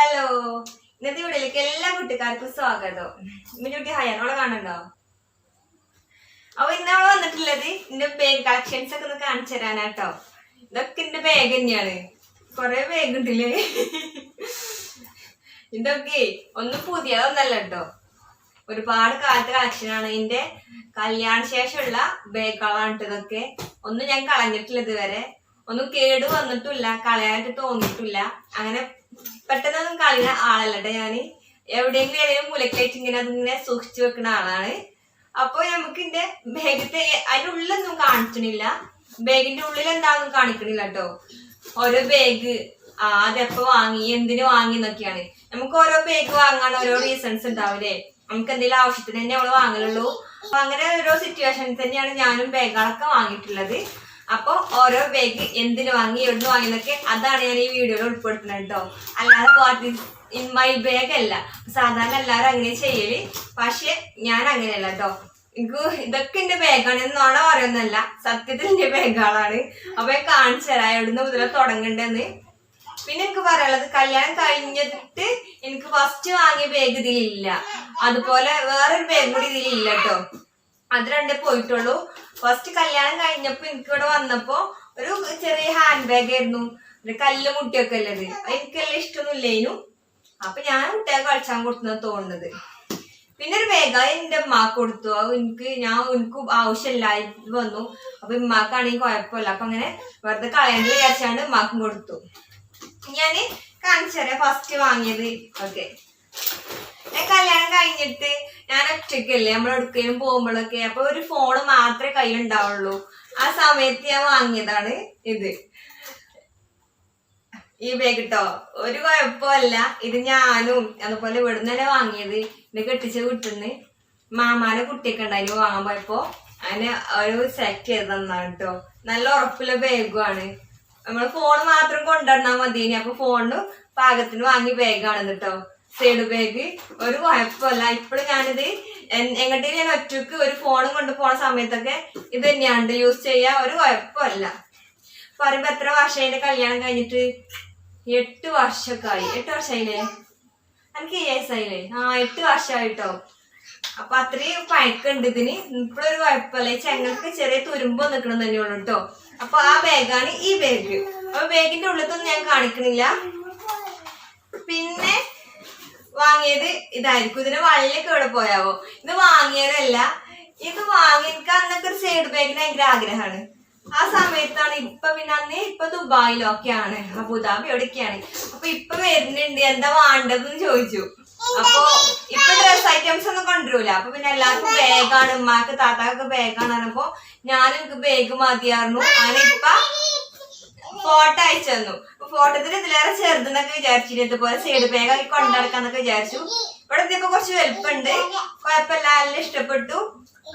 Hello. ഇന്നത്തെ വീഡിയോയിലേക്ക് എല്ലാ കുട്ടിക്കാർക്കും സ്വാഗതം. ഇന്ന് മിന്നുട്ടി അവളെ കാണണ്ടോ അപ്പൊ ഇന്നവളെ വന്നിട്ടുള്ളത് എന്റെ ബാഗ് കളക്ഷൻസ് ഒക്കെ ഒന്ന് കാണിച്ചു തരാനാട്ടോ. ഇതൊക്കെ എന്റെ ബാഗ് തന്നെയാണ്. കൊറേ ബാഗ് ഉണ്ടല്ലേ? ഇതൊക്കെ ഒന്നും പുതിയതൊന്നല്ല കേട്ടോ. ഒരുപാട് കാലത്തെ കളക്ഷനാണ് ഇതിന്റെ കല്യാണ ശേഷമുള്ള ബാഗുകളാണ് ഇതൊക്കെ. ഒന്നും ഞാൻ കളഞ്ഞിട്ടില്ല ഇതുവരെ. ഒന്നും കേട് വന്നിട്ടില്ല കളയാനായിട്ട് തോന്നിട്ടില്ല അങ്ങനെ പെട്ടെന്നൊന്നും കളയുന്ന ആളല്ലട്ടെ ഞാൻ എവിടെയെങ്കിലും ഏതെങ്കിലും മുലക്കായിട്ട് ഇങ്ങനെ അതിങ്ങനെ സൂക്ഷിച്ചു വെക്കുന്ന ആളാണ്. അപ്പൊ നമുക്ക് ഇതിന്റെ ബാഗത്തെ അതിന്റെ ഉള്ളൊന്നും കാണിക്കണില്ല ബാഗിന്റെ ഉള്ളിൽ എന്താന്നും കാണിക്കണില്ല കേട്ടോ ഓരോ ബാഗ് ആ അതെപ്പോ വാങ്ങി എന്തിനു വാങ്ങി എന്നൊക്കെയാണ്. നമുക്ക് ഓരോ ബാഗ് വാങ്ങാൻ ഓരോ റീസൺസ് ഉണ്ടാവില്ലേ? നമുക്ക് എന്തെങ്കിലും ആവശ്യത്തിന് തന്നെ അവൾ വാങ്ങലുള്ളൂ. അപ്പൊ അങ്ങനെ ഓരോ സിറ്റുവേഷൻ തന്നെയാണ് ഞാനും ബാഗുകളൊക്കെ വാങ്ങിയിട്ടുള്ളത്. അപ്പൊ ഓരോ ബാഗ് എന്തിന് വാങ്ങി എവിടുന്ന് വാങ്ങിയെന്നൊക്കെ അതാണ് ഞാൻ ഈ വീഡിയോയിൽ ഉൾപ്പെടുത്തുന്നത് കേട്ടോ അല്ലാതെ what is in my bag അല്ല. സാധാരണ എല്ലാവരും അങ്ങനെ ചെയ്യൽ. പക്ഷെ ഞാൻ അങ്ങനെയല്ല കേട്ടോ എനിക്ക് ഇതൊക്കെ എന്റെ ബാഗാണ് എന്നോണ പറയുന്നല്ല സത്യത്തിൽ എന്റെ ബാഗുകളാണ് അപ്പൊ ഞാൻ കാണിച്ചു തരാം എവിടുന്ന് മുതലേ തുടങ്ങണ്ടെന്ന് പിന്നെ എനിക്ക് പറയാനുള്ളത് കല്യാണം കഴിഞ്ഞിട്ട് എനിക്ക് ഫസ്റ്റ് വാങ്ങിയ ബാഗ് ഇതിലില്ല. അതുപോലെ വേറൊരു ബാഗ് കൂടി ഇതിലില്ല കേട്ടോ അത് രണ്ടേ പോയിട്ടുള്ളൂ. ഫസ്റ്റ് കല്യാണം കഴിഞ്ഞപ്പോ എനിക്ക് ഇവിടെ വന്നപ്പോ ഒരു ചെറിയ ഹാൻഡ് ബാഗ് ആയിരുന്നു. ഒരു കല്ല് മുട്ടിയൊക്കെ ഉള്ളത് എനിക്കെല്ലാം ഇഷ്ടമൊന്നും ഇല്ലേനു അപ്പൊ ഞാൻ കുട്ടിയെ കളിച്ചാൻ കൊടുത്തു തോന്നുന്നത്. പിന്നെ ഒരു ബാഗ് അത് എന്റെ ഉമ്മാക്ക് കൊടുത്തു. അത് എനിക്ക് ഞാൻ എനിക്ക് ആവശ്യമില്ലായി വന്നു. അപ്പൊ ഉമ്മാക്കാണെങ്കിൽ കുഴപ്പമില്ല. അപ്പൊ അങ്ങനെ വെറുതെ കളയേണ്ടി വിചാരിച്ചാണ്ട് ഉമ്മാക്കും കൊടുത്തു. ഞാൻ കാണിച്ചു തരാം ഫസ്റ്റ് വാങ്ങിയത്. ഓക്കെ ഞാൻ കല്യാണം കഴിഞ്ഞിട്ട് ഞാൻ ഒറ്റയ്ക്കല്ലേ നമ്മൾ എടുക്കുകയും പോകുമ്പോഴൊക്കെ? അപ്പൊ ഒരു ഫോണ് മാത്രമേ കയ്യിലുണ്ടാവുള്ളൂ. ആ സമയത്ത് ഞാൻ വാങ്ങിയതാണ് ഇത്. ഈ ബാഗ് കേട്ടോ ഒരു കുഴപ്പമല്ല. ഇത് ഞാനും അതുപോലെ ഇവിടുന്ന് തന്നെ വാങ്ങിയത്. ഇത് കെട്ടിച്ച വീട്ടിന്ന് മാമാനെ കുട്ടിയൊക്കെ ഉണ്ടായിരുന്നു വാങ്ങാൻ പോയപ്പോ അതിന് ഒരു സെറ്റ് ചെയ്ത് തന്നാണ് കേട്ടോ നല്ല ഉറപ്പുള്ള ബാഗുമാണ് നമ്മൾ ഫോൺ മാത്രം കൊണ്ടുവന്നാൽ മതി അപ്പൊ ഫോണിന് പാകത്തിന് വാങ്ങിയ ബാഗാണ് കേട്ടോ സൈഡ് ബാഗ് ഒരു കുഴപ്പമില്ല. ഇപ്പോഴും ഞാനിത് എങ്ങോട്ടേ ഞാൻ ഒറ്റയ്ക്ക് ഒരു ഫോണും കൊണ്ട് പോണ സമയത്തൊക്കെ ഇത് തന്നെയാണ് യൂസ് ചെയ്യാ. ഒരു കുഴപ്പമില്ല. പറയുമ്പോ എത്ര വർഷം കല്യാണം കഴിഞ്ഞിട്ട്? എട്ട് വർഷമൊക്കെ ആയി എട്ട് വർഷമായില്ലേ? എനിക്ക് ഈ വയസ്സായില്ലേ? ആ എട്ട് വർഷമായിട്ടോ? അപ്പൊ അത്രയും പഴക്കുണ്ട് ഇതിന്. ഇപ്പോഴൊരു കുഴപ്പമില്ല. ചെങ്ങൾക്ക് ചെറിയ തുരുമ്പോ നിൽക്കണം തന്നെ ഉള്ളു കേട്ടോ അപ്പൊ ആ ബാഗാണ് ഈ ബാഗ്. അപ്പൊ ബാഗിന്റെ ഉള്ളിലൊന്നും ഞാൻ കാണിക്കണില്ല. പിന്നെ വാങ്ങിയത് ഇതായിരിക്കും. ഇതിന് വള്ളിയൊക്കെ ഇവിടെ പോയാവോ? ഇത് വാങ്ങിയതല്ല. ഇത് വാങ്ങി എനിക്ക് അന്നൊക്കെ ഒരു സൈഡ് ബാഗിന് ഭയങ്കര ആഗ്രഹമാണ്. ആ സമയത്താണ് ഇപ്പൊ പിന്നെ അന്ന് ഇപ്പൊ ദുബായിലൊക്കെയാണ് അബുദാബി എവിടെയൊക്കെയാണ് അപ്പൊ ഇപ്പൊ വരുന്നുണ്ട്. എന്താ വേണ്ടതെന്ന് ചോദിച്ചു. അപ്പൊ ഇപ്പൊ ഡ്രസ് ഐറ്റംസ് ഒന്നും കൊണ്ടുവരൂല. അപ്പൊ പിന്നെ എല്ലാവർക്കും ബാഗാണ് ഉമ്മാക്ക് താത്താക്കൊക്കെ ബാഗാണ് പറഞ്ഞപ്പോ ഞാൻ എനിക്ക് ബാഗ് മതിയായിരുന്നു. അങ്ങനെ ഇപ്പൊ ഫോട്ടോ അയച്ചു തന്നു. ഫോട്ടോത്തിൽ ഇതിലേറെ ചെറുതെന്നൊക്കെ വിചാരിച്ചിട്ട് ഇതുപോലെ സൈഡ് ബാഗ് ആക്കി കൊണ്ടുനടക്കാന്നൊക്കെ വിചാരിച്ചു. ഇവിടെ ഇതൊക്കെ കുറച്ച് വലുപ്പുണ്ട്. കുഴപ്പമില്ല നല്ല ഇഷ്ടപ്പെട്ടു.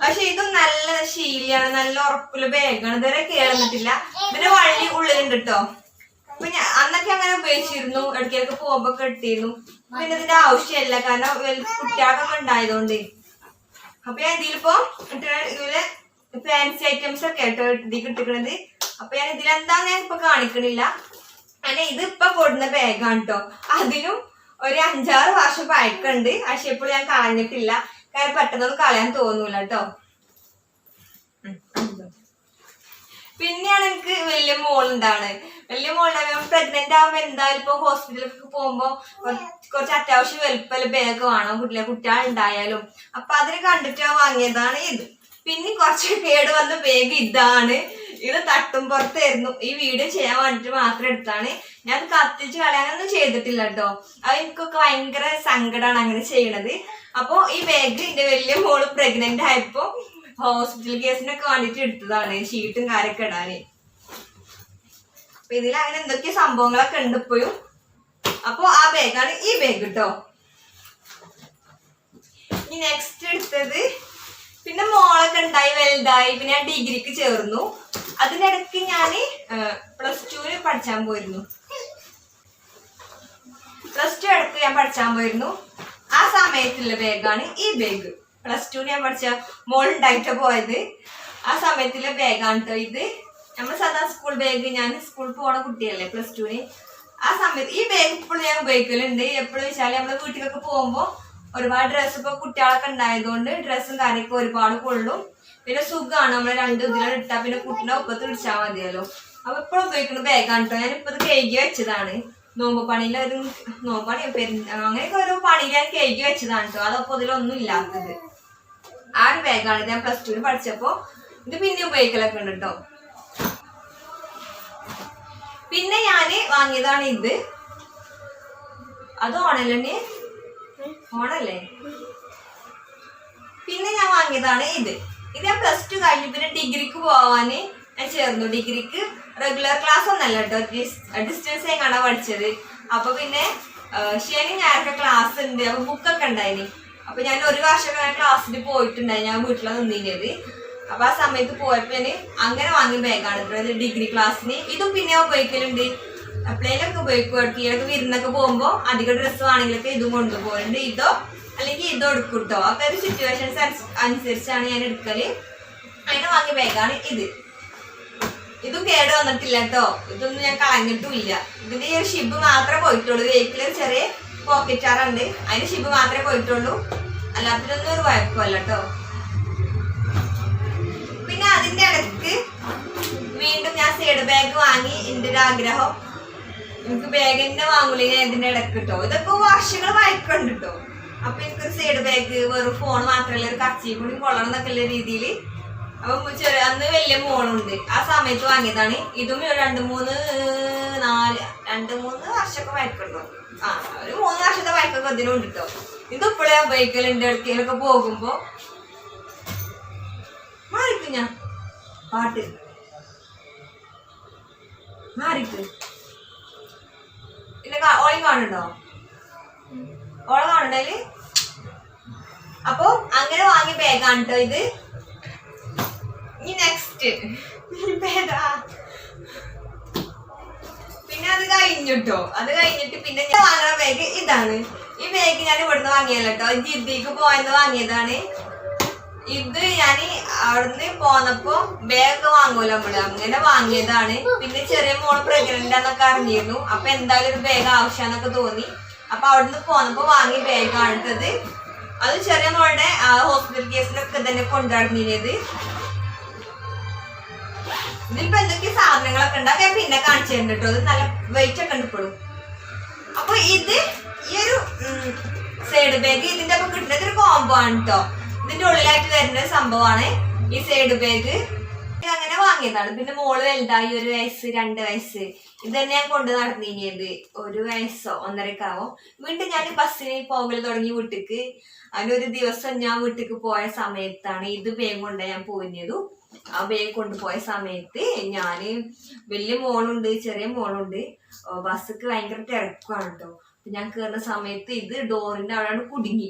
പക്ഷെ ഇതും നല്ല ശീലിയാണ് നല്ല ഉറപ്പുള്ള ബാഗാണ് ഇതുവരെ കേറുന്നിട്ടില്ല. ഇതിന്റെ വള്ളി ഉള്ളിലുണ്ട് കേട്ടോ അപ്പൊ ഞാൻ അന്നൊക്കെ അങ്ങനെ ഉപയോഗിച്ചിരുന്നു. ഇടയ്ക്കൊക്കെ പോകുമ്പോ കെട്ടിയിരുന്നു പിന്നെ ഇതിന്റെ ആവശ്യമില്ല. കാരണം കുട്ടികൾക്കൊക്കെ ഉണ്ടായതുകൊണ്ട്. അപ്പൊ ഞാൻ ഇതിലിപ്പോ ഇതുപോലെ ഫാൻസി ഐറ്റംസ് ഒക്കെ കേട്ടോ ഇതിൽ കിട്ടിക്കണത് അപ്പൊ ഞാൻ ഇതിലെന്താന്ന് ഞാൻ ഇപ്പൊ കാണിക്കണില്ല. അങ്ങനെ ഇത് ഇപ്പൊ കൊടുന്ന ബാഗാണ് കേട്ടോ അതിനും ഒരു അഞ്ചാറ് വർഷം പഴക്കുണ്ട്. പക്ഷെ ഇപ്പോൾ ഞാൻ കളഞ്ഞിട്ടില്ല. കാരണം പെട്ടെന്നൊന്നും കളയാൻ തോന്നൂല കേട്ടോ പിന്നെയാണ് എനിക്ക് വലിയ മോളുണ്ടാണ് വലിയ മോളുണ്ടാവും പ്രഗ്നന്റ് ആവുമ്പോ എന്തായാലും ഇപ്പൊ ഹോസ്പിറ്റലിലൊക്കെ പോകുമ്പോ കുറച്ച് കുറച്ച് അത്യാവശ്യം വലുപ്പല്ല ബാഗ് വേണം കുട്ടികളെ കുട്ടികളുണ്ടായാലും. അപ്പൊ അതിന് കണ്ടിട്ട് വാങ്ങിയതാണ് ഇത്. പിന്നെ കുറച്ച് കേട് വന്ന ബാഗ് ഇതാണ്. ഇത് തട്ടും പുറത്തായിരുന്നു. ഈ വീഡിയോ ചെയ്യാൻ വേണ്ടിട്ട് മാത്രം എടുത്താണ് ഞാൻ കത്തിച്ച് കളയാനൊന്നും ചെയ്തിട്ടില്ല കേട്ടോ. അത് എനിക്കൊക്കെ ഭയങ്കര സങ്കടമാണ് അങ്ങനെ ചെയ്യണത്. അപ്പോ ഈ ബാഗ് എന്റെ വലിയ മോൾ പ്രഗ്നന്റ് ആയപ്പോ ഹോസ്പിറ്റൽ കേസിനൊക്കെ വേണ്ടിട്ട് എടുത്തതാണ്. ഷീറ്റും കാര്യൊക്കെ ഇടാന്. അപ്പൊ ഇതിൽ അങ്ങനെ എന്തൊക്കെ സംഭവങ്ങളൊക്കെ ഉണ്ട് ഇപ്പോഴും. അപ്പൊ ആ ബാഗാണ് ഈ ബാഗ് കേട്ടോ. ഇനി നെക്സ്റ്റ് എടുത്തത്. പിന്നെ മോളൊക്കെ ഉണ്ടായി വലുതായി. പിന്നെ ഞാൻ ഡിഗ്രിക്ക് ചേർന്നു. അതിനിടയ്ക്ക് ഞാൻ പ്ലസ് ടുവിന് പഠിച്ചാൻ പോയിരുന്നു. പ്ലസ് ടു ഇടയ്ക്ക് ഞാൻ പഠിച്ചാൻ പോയിരുന്നു. ആ സമയത്തുള്ള ബാഗാണ് ഈ ബാഗ് പ്ലസ് ടു ഞാൻ പഠിച്ച മോൾ ഉണ്ടായിട്ട് പോയത്. ആ സമയത്തുള്ള ബാഗാണ് ഇത്. നമ്മൾ സാധാ സ്കൂൾ ബാഗ് ഞാൻ സ്കൂളിൽ പോണ കുട്ടിയല്ലേ പ്ലസ് ടുവിന് ആ സമയത്ത് ഈ ബാഗ് ഇപ്പോഴും ഞാൻ ഉപയോഗിക്കലുണ്ട്. എപ്പോഴും വെച്ചാൽ നമ്മൾ വീട്ടിലൊക്കെ പോകുമ്പോ ഒരുപാട് ഡ്രസ്സ് ഇപ്പൊ കുട്ടികളൊക്കെ ഉണ്ടായതുകൊണ്ട് ഡ്രസ്സും കാര്യമൊക്കെ ഒരുപാട് കൊള്ളും. പിന്നെ സുഖമാണ് നമ്മൾ രണ്ട് ഇതിലാണ് ഇട്ടാ പിന്നെ കുട്ടിനെ ഒപ്പത്ത് പിടിച്ചാൽ മതിയല്ലോ. അപ്പൊ ഇപ്പോഴും ഉപയോഗിക്കുന്ന ബാഗാണ് കേട്ടോ ഞാൻ ഇപ്പത് ഇത് കഴുകി വെച്ചതാണ്. നോമ്പ് പണിയിൽ ഒരു നോമ്പ് പണി അങ്ങനെയൊക്കെ ഓരോ പണിയിൽ ഞാൻ കഴുകി വെച്ചതാണ് കേട്ടോ അതപ്പോ ഇതിലൊന്നും ഇല്ലാത്തത്. ആ ഒരു ബാഗാണ് ഞാൻ പ്ലസ് ടുവിൽ പഠിച്ചപ്പോ ഇത് പിന്നെ ഉപയോഗിക്കലൊക്കെ ഉണ്ട് കേട്ടോ പിന്നെ ഞാൻ വാങ്ങിയതാണ് ഇത്. അത് ഓണല്ലേ ഓണല്ലേ? പിന്നെ ഞാൻ വാങ്ങിയതാണ് ഇത്. ഇത് ഞാൻ പ്ലസ് ടു കഴിഞ്ഞു പിന്നെ ഡിഗ്രിക്ക് പോവാന് ഞാൻ ചേർന്നു. ഡിഗ്രിക്ക് റെഗുലർ ക്ലാസ് ഒന്നല്ല കേട്ടോ ഡിസ്റ്റൻസ് എങ്ങാണ് പഠിച്ചത്. അപ്പൊ പിന്നെ ശനി ഞായറൊക്കെ ക്ലാസ് ഉണ്ട്. അപ്പൊ ബുക്കൊക്കെ ഉണ്ടായിന്. അപ്പൊ ഞാൻ ഒരു വർഷം ക്ലാസ്സിൽ പോയിട്ടുണ്ടായി. ഞാൻ വീട്ടിലാണ് നിന്നിരുന്നത് അപ്പൊ ആ സമയത്ത് പോയപ്പോ ഞാൻ അങ്ങനെ വാങ്ങിയ ബാഗാണ് ഡിഗ്രി ക്ലാസ്സിന് ഇതും പിന്നെ ഉപയോഗിക്കലുണ്ട്. അപ്ലൈലൊക്കെ ഉപയോഗിക്കും. ഇടയ്ക്ക് വിരുന്നൊക്കെ പോകുമ്പോ അധികം ഡ്രസ്സ് ആണെങ്കിലൊക്കെ ഇതും കൊണ്ടുപോകുന്നുണ്ട് ഇതോ അല്ലെങ്കിൽ ഇതോ എടുക്കും കേട്ടോ അപ്പൊ ഒരു സിറ്റുവേഷൻസ് അനുസരിച്ചാണ് ഞാൻ എടുക്കൽ. അതിന് വാങ്ങി ബാഗാണ് ഇത്. ഇതും കേട് വന്നിട്ടില്ല കേട്ടോ ഇതൊന്നും ഞാൻ കളഞ്ഞിട്ടുമില്ല. ഇതിന്റെ ഒരു ഷിബ് മാത്രമേ പോയിട്ടുള്ളൂ. വെഹിക്കിൾ ചെറിയ പോക്കറ്റ് ആറുണ്ട് അതിന് ഷിബ് മാത്രമേ പോയിട്ടുള്ളൂ. അല്ലാത്തതൊന്നും ഒരു കുഴപ്പമല്ല കേട്ടോ പിന്നെ അതിന്റെ ഇടയ്ക്ക് വീണ്ടും ഞാൻ സൈഡ് ബാഗ് വാങ്ങി. എന്റെ ഒരു ആഗ്രഹം. എനിക്ക് ബാഗ് തന്നെ ഇതിന്റെ ഇടയ്ക്ക് കിട്ടോ ഇതൊക്കെ വർഷങ്ങൾ വായിക്കുന്നുണ്ട് കേട്ടോ അപ്പൊ എനിക്കൊരു സൈഡ് ബാഗ് വെറും ഫോൺ മാത്രമല്ല ഒരു കച്ചി കൂടി കൊള്ളണം എന്നൊക്കെ ഉള്ള രീതിയിൽ അപ്പൊ ചെറിയ അന്ന് വലിയ മോളുണ്ട്. ആ സമയത്ത് വാങ്ങിയതാണ്. ഇതും രണ്ട് മൂന്ന് നാല് രണ്ട് മൂന്ന് വർഷമൊക്കെ വായിക്കുണ്ടോ ആ ഒരു മൂന്ന് വർഷത്തെ വായിക്കൊക്കെ ഇതിനുണ്ട് കേട്ടോ ഇത് ഇപ്പോഴേ ഉപയോഗിക്കലുണ്ട് ഇടയ്ക്കലൊക്കെ പോകുമ്പോ. മാറിക്കും ഞാൻ. പാട്ട്. മാറിക്ക്. പിന്നെ ഓളി കാണണ്ടോ ഓളെ കാണണ്ടേൽ അപ്പൊ അങ്ങനെ വാങ്ങിയ ബാഗാണ് ഇത്. ഇനി നെക്സ്റ്റ് പിന്നെ അത് കഴിഞ്ഞിട്ടോ. അത് കഴിഞ്ഞിട്ട് പിന്നെ ഞാൻ വാങ്ങുന്ന ബാഗ് ഇതാണ്. ഈ ബാഗ് ഞാൻ ഇവിടുന്ന് വാങ്ങിയല്ലോ കേട്ടോ ജിദ്ദിക്ക് പോയെന്ന് വാങ്ങിയതാണ്. ഇത് ഞാൻ അവിടുന്ന് പോന്നപ്പോ ബാഗ് വാങ്ങൂല നമ്മൾ. അങ്ങനെ വാങ്ങിയതാണ്. പിന്നെ ചെറിയ മോൾ പ്രഗ്നന്റ് ആണെന്നൊക്കെ അറിഞ്ഞിരുന്നു. അപ്പൊ എന്തായാലും ഒരു ബാഗ് ആവശ്യമാന്നൊക്കെ തോന്നി. അപ്പൊ അവിടുന്ന് പോന്നപ്പോ വാങ്ങിയ ബാഗ് ആണിട്ടത് അത് ചെറിയ മോളുടെ ഹോസ്പിറ്റൽ കേസിലൊക്കെ തന്നെ കൊണ്ടുനടന്നിരുന്നത് ഇതിലിപ്പോ എന്തൊക്കെ സാധനങ്ങളൊക്കെ ഉണ്ട്. അതൊക്കെ പിന്നെ കാണിച്ചു തരുന്നുണ്ട് ഇത് നല്ല വെയിറ്റ് ഒക്കെ ഉണ്ടപ്പോഴും അപ്പൊ ഇത് ഈ ഒരു സൈഡ് ബാഗ് ഇതിന്റെ അപ്പൊ കിട്ടുന്നത് ഒരു കോംബോ ആണ് കേട്ടോ ഇതിന്റെ ഉള്ളിലായിട്ട് വരുന്ന ഒരു സംഭവമാണ് ഈ സൈഡ് ബാഗ് അങ്ങനെ വാങ്ങിയതാണ്. പിന്നെ മോൾ വലുതായി ഒരു വയസ്സ് രണ്ട് വയസ്സ്. ഇത് തന്നെ ഞാൻ കൊണ്ട് നടന്നിനിയത്. ഒരു വയസ്സോ ഒന്നരക്കാവോ വീണ്ടും ഞാൻ ബസ്സിന് പോകൽ തുടങ്ങി വീട്ടിക്ക്. ഒരു ദിവസം ഞാൻ വീട്ടിക്ക് പോയ സമയത്താണ് ഇത് വേഗം കൊണ്ട് ഞാൻ പോയിരുന്നതും ആ ബാഗ് കൊണ്ടുപോയ സമയത്ത് ഞാൻ വലിയ മോളുണ്ട് ചെറിയ മോളുണ്ട്. ബസ്സക്ക് ഭയങ്കര തിരക്കാണ് കേട്ടോ ഞാൻ കയറുന്ന സമയത്ത് ഇത് ഡോറിന്റെ അവിടെയാണ് കുടുങ്ങി.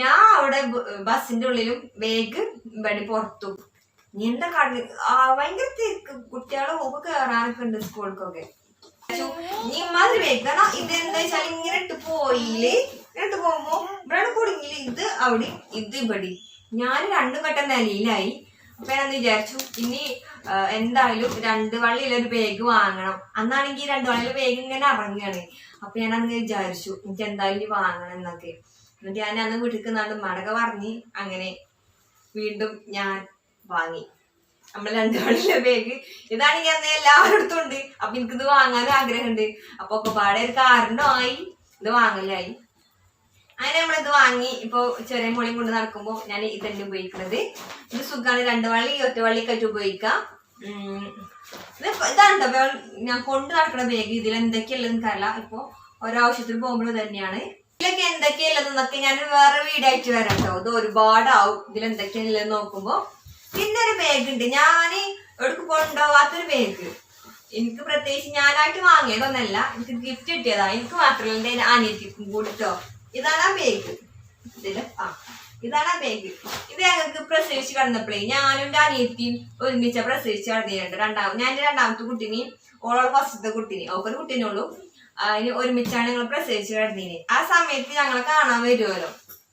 ഞാൻ അവിടെ ബസ്സിന്റെ ഉള്ളിലും വേഗം ഇവിടെ പുറത്തും. നീ എന്താ കണ്ണു ഭയങ്കര തിരക്ക് കുട്ടികളെ ഒക്കെ കയറാനൊക്കെ ഉണ്ട് സ്കൂൾക്കൊക്കെ നീ മാതിരി വെക്കണം ഇത് എന്താ വെച്ചാൽ ഇങ്ങനെ ഇട്ട് പോയിൽ ഇട്ട് പോകുമ്പോ ഇവിടെ കുടുങ്ങിയിൽ ഇത് അവിടെ ഇത് ഇവിടെ ഞാൻ രണ്ടും കെട്ട നിലയിലായി. അപ്പൊ ഞാൻ വിചാരിച്ചു? ഇനി എന്തായാലും രണ്ട് വള്ളിയിലെ ഒരു ബാഗ് വാങ്ങണം. അന്നാണെങ്കിൽ രണ്ട് വള്ളിയിലെ ബാഗ് ഇങ്ങനെ ഇറങ്ങുകയാണ് അപ്പൊ ഞാൻ അന്ന് വിചാരിച്ചു എനിക്ക് എന്തായാലും വാങ്ങണം എന്നൊക്കെ. എന്നിട്ട് ഞാൻ അന്ന് വീട്ടിൽ നിന്നാണ്ട് മടക പറഞ്ഞ് അങ്ങനെ വീണ്ടും ഞാൻ വാങ്ങി. നമ്മൾ രണ്ട് വള്ളിയിലെ ബാഗ് ഇതാണെങ്കിൽ അന്ന് എല്ലാവരുടെ ഉണ്ട്. അപ്പൊ എനിക്കിത് വാങ്ങാനും ആഗ്രഹമുണ്ട്. അപ്പൊ ഒക്കെ പാടെ ഒരു കാരണമായി ഇത് വാങ്ങലായി അങ്ങനെ നമ്മളിത് വാങ്ങി. ഇപ്പൊ ചെറിയ മോളിയും കൊണ്ട് നടക്കുമ്പോ ഞാൻ ഇതന്നെ ഉപയോഗിക്കുന്നത് ഇത് സുഖമാണ് രണ്ട് വള്ളി ഒറ്റ വള്ളിക്കായിട്ട് ഉപയോഗിക്കാം. ഇത് ഇതാണ് ഞാൻ കൊണ്ട് നടക്കുന്ന ബാഗ് ഇതിൽ എന്തൊക്കെയുള്ളത് എനിക്കറിയില്ല. ഇപ്പൊ ഒരാവശ്യത്തിന് പോകുമ്പോൾ തന്നെയാണ്. ഇതിലൊക്കെ എന്തൊക്കെയുള്ളതെന്നൊക്കെ ഞാൻ വേറെ വീടായിട്ട് വരാം കേട്ടോ ഇത് ഒരുപാടാവും. ഇതിൽ എന്തൊക്കെയാണുള്ളത് നോക്കുമ്പോ. പിന്നെ ഒരു ബാഗ് ഉണ്ട്. ഞാൻ എവിടേക്ക് ബാഗ് എനിക്ക് പ്രത്യേകിച്ച് ഞാനായിട്ട് വാങ്ങിയതൊന്നല്ല. എനിക്ക് ഗിഫ്റ്റ് കിട്ടിയതാ. എനിക്ക് മാത്രമല്ല എന്റെ അനിയത്തിക്കും കൂടിട്ടോ ഇതാണ് ആ ബാഗ് ഇതിൽ ആ ഇതാണ് ആ ബാഗ് ഇത് ഞങ്ങൾക്ക് പ്രസവിച്ച് കിടന്നപ്പോഴേ ഞാനും എന്റെ അനിയത്തിയും ഒരുമിച്ച പ്രസവിച്ച് കിടന്നിട്ടുണ്ട് രണ്ടാമത് ഞാൻ എന്റെ രണ്ടാമത്തെ കുട്ടിനെയും ഓളോ ഫസ്റ്റത്തെ കുട്ടീനെ. ഓക്കൊരു കുട്ടീനുള്ളൂ അതിന് ഒരുമിച്ചാണ് ഞങ്ങൾ പ്രസവിച്ച് കിടന്നീന്. ആ സമയത്ത് ഞങ്ങളെ കാണാൻ വരുമല്ലോ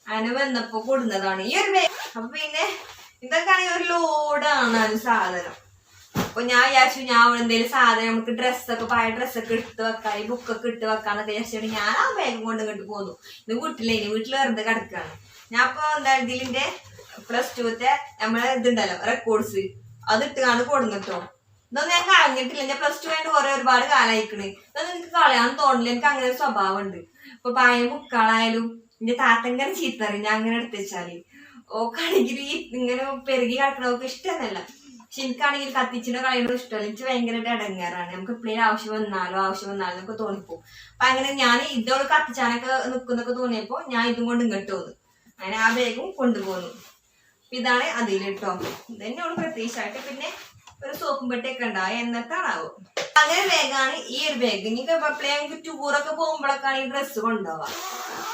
അങ്ങനെ വന്നപ്പോ കൊടുന്നതാണ് ഈ ഒരു ബാഗ് അപ്പൊ പിന്നെ ഇതൊക്കെ ആണെങ്കിൽ ഒരു ലോഡാണ് അത് സാധനം. അപ്പൊ ഞാൻ വിചാരിച്ചു ഞാൻ അവിടെ എന്തെങ്കിലും സാധനം നമുക്ക് ഡ്രസ്സൊക്കെ പഴയ ഡ്രസ്സൊക്കെ എടുത്ത് വെക്കാം ഈ ബുക്കൊക്കെ ഇട്ട് വെക്കാന്നൊക്കെ വിചാരിച്ചിട്ട് ഞാൻ ആ ബാഗ് കൊണ്ട് ഇങ്ങോട്ട് പോന്നു. ഇത് വീട്ടിലേ വീട്ടിൽ വെറുതെ കിടക്കാണ്. ഞാൻ ഇപ്പൊ എന്താ ഇതിലിന്റെ പ്ലസ് ടുത്തെ നമ്മളെ ഇതുണ്ടല്ലോ റെക്കോർഡ്സ് അത് ഇട്ടുകാണ്ട് കൊടുന്നിട്ടോ ഇതൊന്നും ഞാൻ കളഞ്ഞിട്ടില്ല. ഞാൻ പ്ലസ് ടു ആയിട്ട് കുറെ ഒരുപാട് കാലായിക്കണ്. ഇതൊന്നും എനിക്ക് കളയാൻ തോന്നില്ല എനിക്ക് അങ്ങനെ ഒരു സ്വഭാവം ഉണ്ട് ഇപ്പൊ പഴയ ബുക്കുകളായാലും എന്റെ താത്തങ്കര ചീത്തറി ഞാൻ അങ്ങനെ എടുത്ത് വെച്ചാൽ. ഓക്കാണെങ്കിൽ ഈ ഇങ്ങനെ പെരുകി കിടക്കണവർക്ക് ഇഷ്ടമല്ല പക്ഷെ എനിക്കാണെങ്കിൽ കത്തിച്ചിട്ട് കളയുന്നത് ഇഷ്ടമല്ല. എനിക്ക് ഭയങ്കരമായിട്ട് ഇടങ്ങാറാണ്. നമുക്ക് എപ്പോഴും ആവശ്യം വന്നാലോ ആവശ്യം വന്നാലോ എന്നൊക്കെ തോന്നിപ്പോ അപ്പൊ അങ്ങനെ ഞാൻ ഇതോട് കത്തിച്ചാനൊക്കെ നിക്കുന്നൊക്കെ തോന്നിയപ്പോ ഞാൻ ഇതും കൊണ്ട് ഇങ്ങോട്ട് വന്നു അങ്ങനെ ആ ബാഗും കൊണ്ടുപോന്നു. അപ്പൊ ഇതാണ് അതിലിട്ടോ. ഇതന്നെയാണ് പ്രത്യേകിച്ചായിട്ട് പിന്നെ ഒരു സോപ്പും പെട്ടിയൊക്കെ ഉണ്ടാവും എന്നത്താണാവും? അങ്ങനെ ബാഗാണ് ഈ ഒരു ബാഗ് ഇനി എപ്പോഴേ ടൂറൊക്കെ പോകുമ്പോഴൊക്കെയാണ് ഈ ഡ്രസ്സ് കൊണ്ടുപോവാം.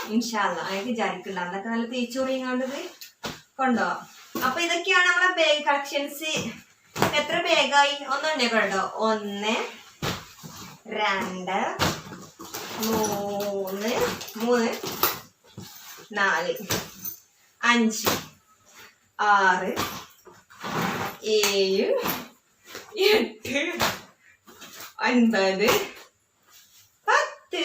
ഇൻഷാല്ല അങ്ങനെ വിചാരിക്കണ്ട അന്നൊക്കെ നല്ല തേച്ചുറിയാണ്ടത് കൊണ്ടുപോവാം അപ്പൊ ഇതൊക്കെയാണ് നമ്മളെ ബാഗ് കളക്ഷൻസ് എത്ര ബാഗായി ഒന്നുണ്ടേ കണ്ടോ? ഒന്ന് രണ്ട് മൂന്ന് മൂന്ന് നാല് അഞ്ച് ആറ് ഏഴ് എട്ട് ഒൻപത് പത്ത്.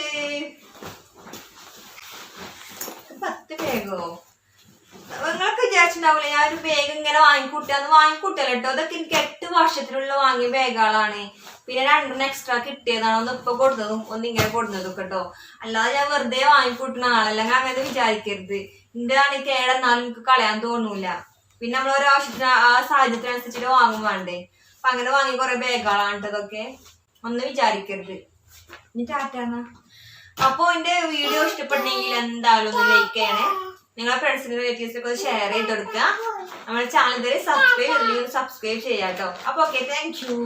പത്ത് ബാഗോ വിചാരിച്ചിട്ടുണ്ടാവില്ല ഞാൻ ഒരു ബാഗ് ഇങ്ങനെ വാങ്ങിക്കൂട്ടാന്ന് വാങ്ങിക്കൂട്ടല്ലോ കേട്ടോ അതൊക്കെ എനിക്ക് എട്ട് വർഷത്തിലുള്ള വാങ്ങിയ ബാഗുകളാണ് പിന്നെ രണ്ടെണ്ണം എക്സ്ട്രാ കിട്ടിയതാണ്. ഒന്ന് ഇപ്പൊ കൊടുത്തതും ഒന്ന് ഇങ്ങനെ കൊടുത്തതും കേട്ടോ അല്ലാതെ ഞാൻ വെറുതെ വാങ്ങിക്കൂട്ടുന്ന ആളല്ല. ഞാൻ അങ്ങനെ വിചാരിക്കരുത്. എന്റെ ആണെങ്കിൽ കേടെന്നാലും എനിക്ക് കളയാൻ തോന്നൂല. പിന്നെ നമ്മൾ ഒരു ആവശ്യത്തിന് ആ സാഹചര്യത്തിനനുസരിച്ചിട്ട് വാങ്ങും വേണ്ടേ. അപ്പൊ അങ്ങനെ വാങ്ങി കുറെ ബാഗുകളാണ് ഇതൊക്കെ. ഒന്ന് വിചാരിക്കരുത്. ഇനി ടാറ്റാന്നാ അപ്പൊ എന്റെ വീഡിയോ ഇഷ്ടപ്പെട്ടെങ്കിൽ എന്തായാലും ഒന്ന് ലൈക്ക് ചെയ്യണേ. നിങ്ങളെ ഫ്രണ്ട്സിന്റെ റിലേറ്റീവ്സിനൊക്കെ ഒന്ന് ഷെയർ ചെയ്ത് കൊടുക്കുക. നമ്മുടെ ചാനൽ സബ്സ്ക്രൈബ് സബ്സ്ക്രൈബ് ചെയ്യാം കേട്ടോ അപ്പൊ ഓക്കെ താങ്ക് യു